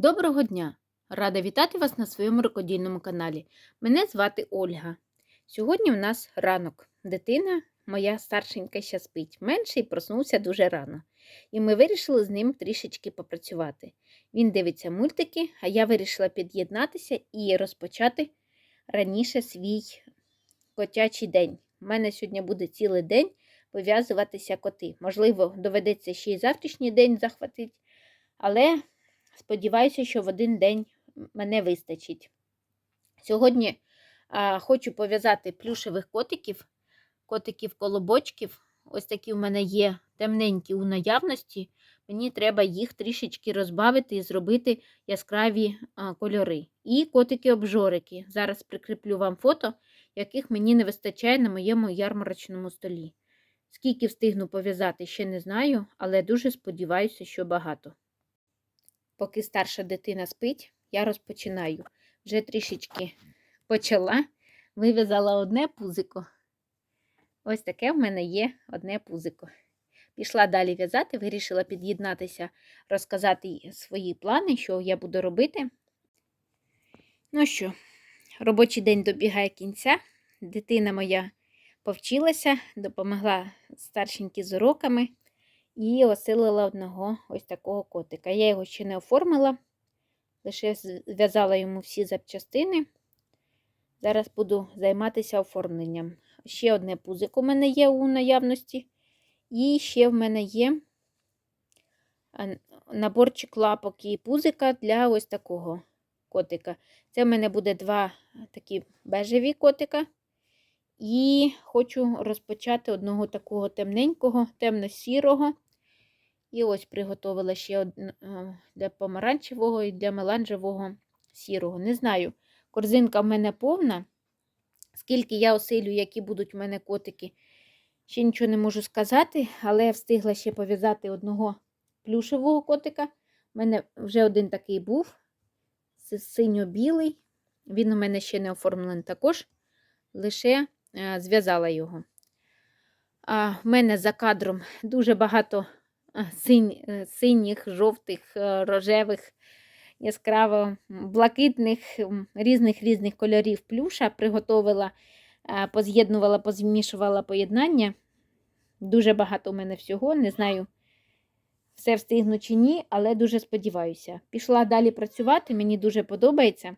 Доброго дня! Рада вітати вас на своєму рукодільному каналі. Мене звати Ольга. Сьогодні в нас ранок. Дитина, моя старшенька, ще спить. Менший проснувся дуже рано. І ми вирішили з ним трішечки попрацювати. Він дивиться мультики, а я вирішила під'єднатися і розпочати раніше свій котячий день. У мене сьогодні буде цілий день пов'язуватися коти. Можливо, доведеться ще й завтрашній день захватити, але сподіваюся, що в один день мене вистачить. Сьогодні а, хочу пов'язати плюшевих котиків, котиків-колобочків. Ось такі в мене є темненькі у наявності. Мені треба їх трішечки розбавити і зробити яскраві а, кольори. І котики-обжорики. Зараз прикріплю вам фото, яких мені не вистачає на моєму ярмарочному столі. Скільки встигну пов'язати, ще не знаю, але дуже сподіваюся, що багато. Поки старша дитина спить, я розпочинаю. Вже трішечки почала, вив'язала одне пузико. Ось таке в мене є одне пузико. Пішла далі в'язати, вирішила під'єднатися, розказати свої плани, що я буду робити. Ну що, робочий день добігає кінця. Дитина моя повчилася, допомогла старшенькі з уроками і осилила одного ось такого котика. Я його ще не оформила, лише зв'язала йому всі запчастини. Зараз буду займатися оформленням. Ще одне пузик у мене є у наявності. І ще в мене є наборчик лапок і пузика для ось такого котика. Це в мене буде два такі бежеві котика. І хочу розпочати одного такого темненького, темно-сірого. І ось приготувала ще для помаранчевого і для меланжевого сірого. Не знаю, корзинка в мене повна. Скільки я осилю, які будуть в мене котики, ще нічого не можу сказати, але я встигла ще пов'язати одного плюшевого котика. У мене вже один такий був, синьо-білий. Він у мене ще не оформлений також, лише зв'язала його. В мене за кадром дуже багато синь, синіх, жовтих, рожевих, яскраво блакитних, різних різних кольорів плюша. Приготовила, поз'єднувала, позмішувала поєднання. Дуже багато у мене всього, не знаю, все встигну чи ні, але дуже сподіваюся. Пішла далі працювати, мені дуже подобається.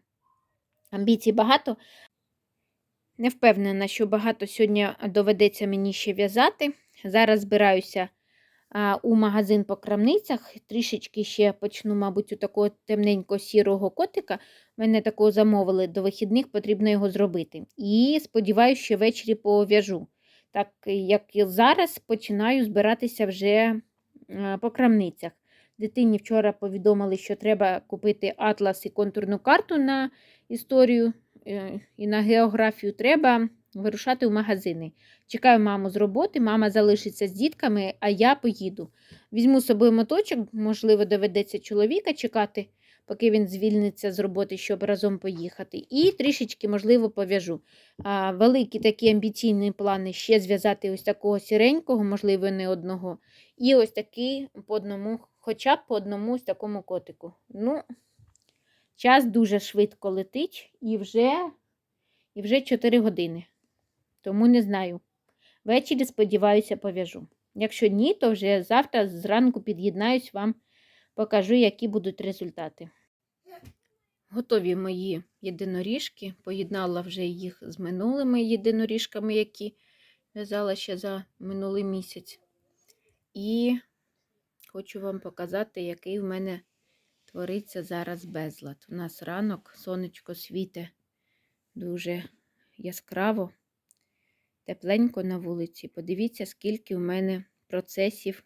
Амбіцій багато. Не впевнена, що багато сьогодні доведеться мені ще в'язати. Зараз збираюся у магазин по крамницях. Трішечки ще почну, мабуть, у такого темненько-сірого котика. Мене такого замовили до вихідних, потрібно його зробити. І сподіваюся, що ввечері пов'яжу. Так як і зараз починаю збиратися вже по крамницях. Дитині вчора повідомили, що треба купити атлас і контурну карту на історію е, і на географію. Треба вирушати в магазини. Чекаю маму з роботи, мама залишиться з дітками, а я поїду. Візьму з собою моточок, можливо, доведеться чоловіка чекати, поки він звільниться з роботи, щоб разом поїхати. І трішечки, можливо, пов'яжу. Великі такі амбіційні плани ще зв'язати ось такого сіренького, можливо, не одного. І ось такий по одному, хоча б по одному ось такому котику. Ну, Час дуже швидко летить і вже, і вже 4 години. Тому не знаю. Ввечері, сподіваюся, пов'яжу. Якщо ні, то вже завтра зранку під'єднаюсь вам, покажу, які будуть результати. Готові мої єдиноріжки. Поєднала вже їх з минулими єдиноріжками, які в'язала ще за минулий місяць. І хочу вам показати, який в мене твориться зараз безлад. У нас ранок, сонечко світе дуже яскраво тепленько на вулиці. Подивіться, скільки в мене процесів,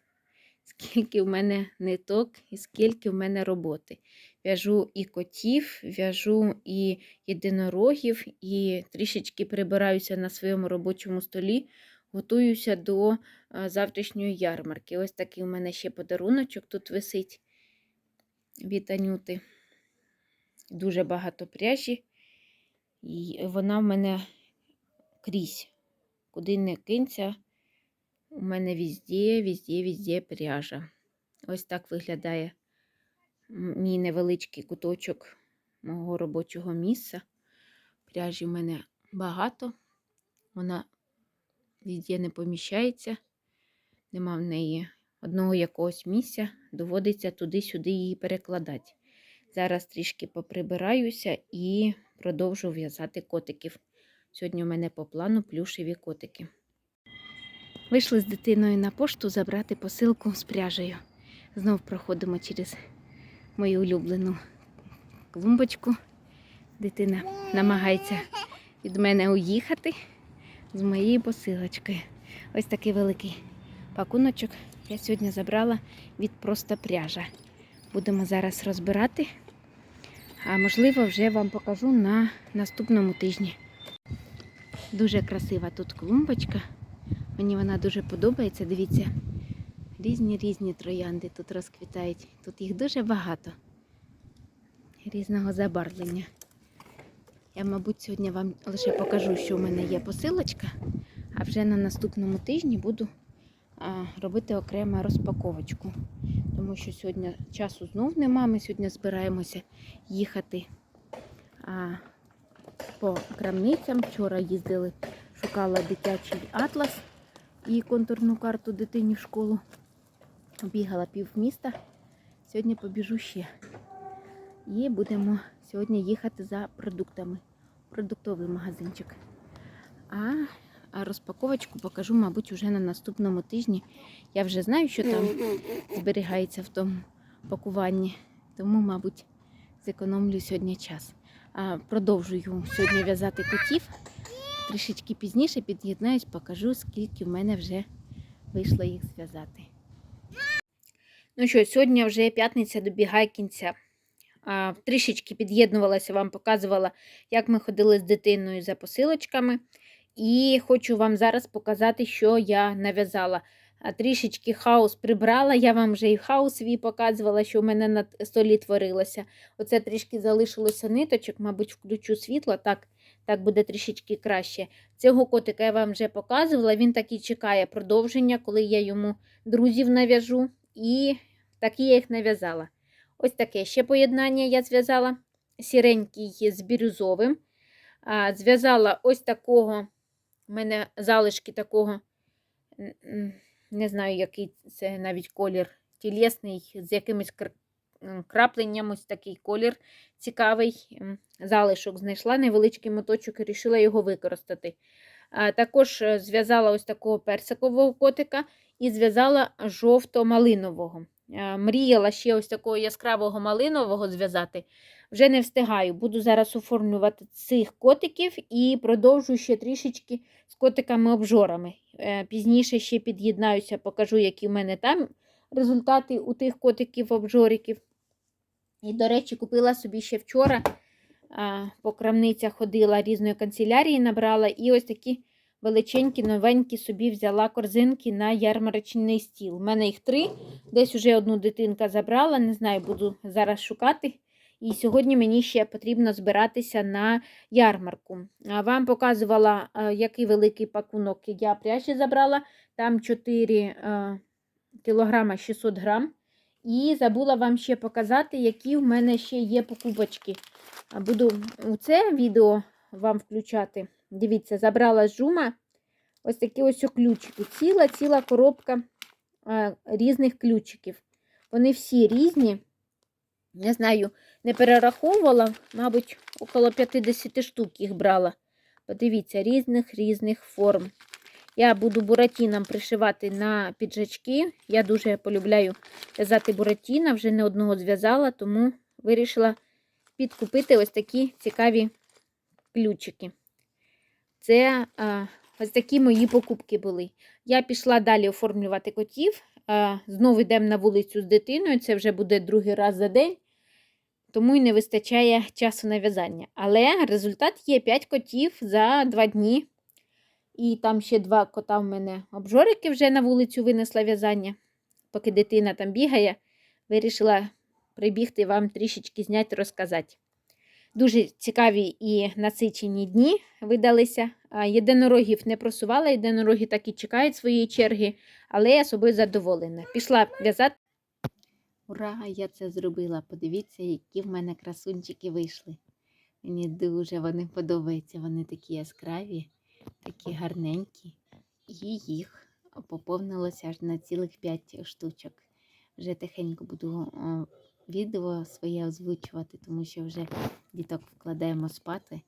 скільки в мене ниток і скільки в мене роботи. В'яжу і котів, в'яжу і єдинорогів, і трішечки прибираюся на своєму робочому столі, готуюся до завтрашньої ярмарки. Ось такий у мене ще подаруночок тут висить від Анюти. Дуже багато пряжі, і вона в мене крізь Куди не кинься, у мене візде, візде, візде пряжа. Ось так виглядає мій невеличкий куточок мого робочого місця. Пряжі в мене багато. Вона везде не поміщається. Нема в неї одного якогось місця. Доводиться туди-сюди її перекладати. Зараз трішки поприбираюся і продовжу в'язати котиків. Сьогодні у мене по плану плюшеві котики. Вийшли з дитиною на пошту забрати посилку з пряжею. Знов проходимо через мою улюблену клумбочку. Дитина намагається від мене уїхати з моєю посилочкою. Ось такий великий пакуночок я сьогодні забрала від просто пряжа. Будемо зараз розбирати, а можливо, вже вам покажу на наступному тижні. Дуже красива тут клумбочка. Мені вона дуже подобається. Дивіться, різні різні троянди тут розквітають. Тут їх дуже багато. Різного забарвлення. Я, мабуть, сьогодні вам лише покажу, що в мене є посилочка, а вже на наступному тижні буду робити окремо розпаковочку. Тому що сьогодні часу знов нема. Ми сьогодні збираємося їхати по крамницям. Вчора їздили, шукала дитячий атлас і контурну карту дитині в школу. Обігала пів міста. Сьогодні побіжу ще. І будемо сьогодні їхати за продуктами. Продуктовий магазинчик. А, а розпаковочку покажу, мабуть, уже на наступному тижні. Я вже знаю, що там зберігається в тому пакуванні. Тому, мабуть, зекономлю сьогодні час. Продовжую сьогодні в'язати котів. Трішечки пізніше під'єднаюсь, покажу, скільки в мене вже вийшло їх зв'язати. Ну що, сьогодні вже п'ятниця добігає кінця. А, трішечки під'єднувалася, вам показувала, як ми ходили з дитиною за посилочками. І хочу вам зараз показати, що я нав'язала. А, Трішечки хаос прибрала. Я вам вже і хаос свій показувала, що в мене на столі творилося. Оце трішки залишилося ниточок, мабуть, включу світло, так, так буде трішечки краще. Цього котика я вам вже показувала. Він так і чекає продовження, коли я йому друзів нав'яжу. І такі я їх нав'язала. Ось таке ще поєднання я зв'язала сіренький з бірюзовим. Зв'язала ось такого, у мене залишки такого, не знаю, який це навіть колір, тілесний, з якимось кр- крапленням, ось такий колір цікавий. Залишок знайшла, невеличкий моточок і вирішила його використати. Також е, зв'язала ось такого персикового котика і зв'язала жовто-малинового. Мріяла ще ось такого яскравого малинового зв'язати. Вже не встигаю. Буду зараз оформлювати цих котиків і продовжу ще трішечки з котиками-обжорами. Е, Пізніше ще під'єднаюся, покажу, які в мене там результати у тих котиків-обжориків. І, до речі, купила собі ще вчора по крамницях ходила різної канцелярії, набрала і ось такі величенькі, новенькі собі взяла корзинки на ярмарочний стіл. У мене їх три. Десь уже одну дитинка забрала, не знаю, буду зараз шукати. І сьогодні мені ще потрібно збиратися на ярмарку. Вам показувала, який великий пакунок я пряжі забрала. Там 4 кілограма 600 грам. І забула вам ще показати, які в мене ще є покупочки. Буду у це відео вам включати. Дивіться, забрала з жума ось такі ось ключики. Ціла ціла коробка різних ключиків. Вони всі різні. Не знаю, не перераховувала, мабуть, около 50 штук їх брала. Подивіться, різних різних форм. Я буду буратіном пришивати на піджачки. Я дуже полюбляю в'язати буратіна, вже не одного зв'язала, тому вирішила підкупити ось такі цікаві ключики. Це а, ось такі мої покупки були. Я пішла далі оформлювати котів. Знову йдемо на вулицю з дитиною. Це вже буде другий раз за день, тому й не вистачає часу на в'язання. Але результат є 5 котів за 2 дні. І там ще два кота в мене обжорики вже на вулицю винесла в'язання. Поки дитина там бігає, вирішила прибігти вам трішечки зняти, розказати. Дуже цікаві і насичені дні видалися. Єдинорогів не просувала, єдинороги так і чекають своєї черги, але я собою задоволена. Пішла в'язати. Ура! Я це зробила. Подивіться, які в мене красунчики вийшли. Мені дуже вони подобаються. Вони такі яскраві, такі гарненькі. І їх поповнилося аж на цілих 5 штучок. Вже тихенько буду відео своє озвучувати, тому що вже діток вкладаємо спати.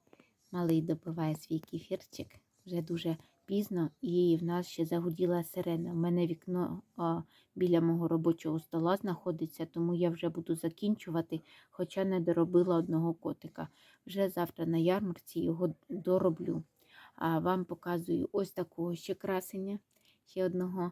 Малий добиває свій кефірчик. Вже дуже пізно, і в нас ще загуділа сирена. У мене вікно о, біля мого робочого стола знаходиться, тому я вже буду закінчувати, хоча не доробила одного котика. Вже завтра на ярмарці його дороблю. А вам показую ось такого ще красення, ще одного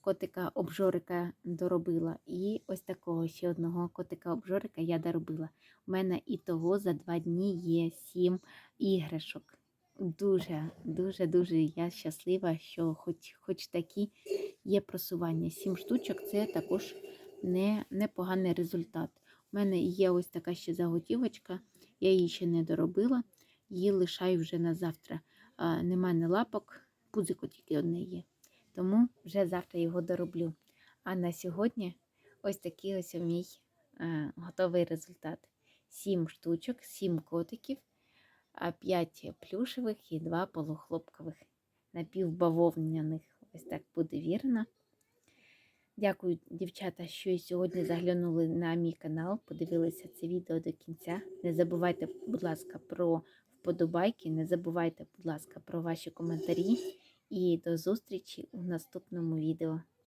котика обжорика доробила. І ось такого ще одного котика обжорика я доробила. У мене і того за два дні є сім іграшок. Дуже, дуже, дуже я щаслива, що хоч, хоч такі є просування. Сім штучок це також не, непоганий результат. У мене є ось така ще заготівочка, я її ще не доробила, її лишаю вже на завтра. А, нема не лапок, пузико тільки одне є. Тому вже завтра його дороблю. А на сьогодні ось такий ось мій е, готовий результат. Сім штучок, сім котиків, а 5 плюшевих і 2 полухлопкових напівбавовняних. Ось так буде вірно. Дякую, дівчата, що і сьогодні заглянули на мій канал, подивилися це відео до кінця. Не забувайте, будь ласка, про вподобайки, не забувайте, будь ласка, про ваші коментарі. І до зустрічі у наступному відео.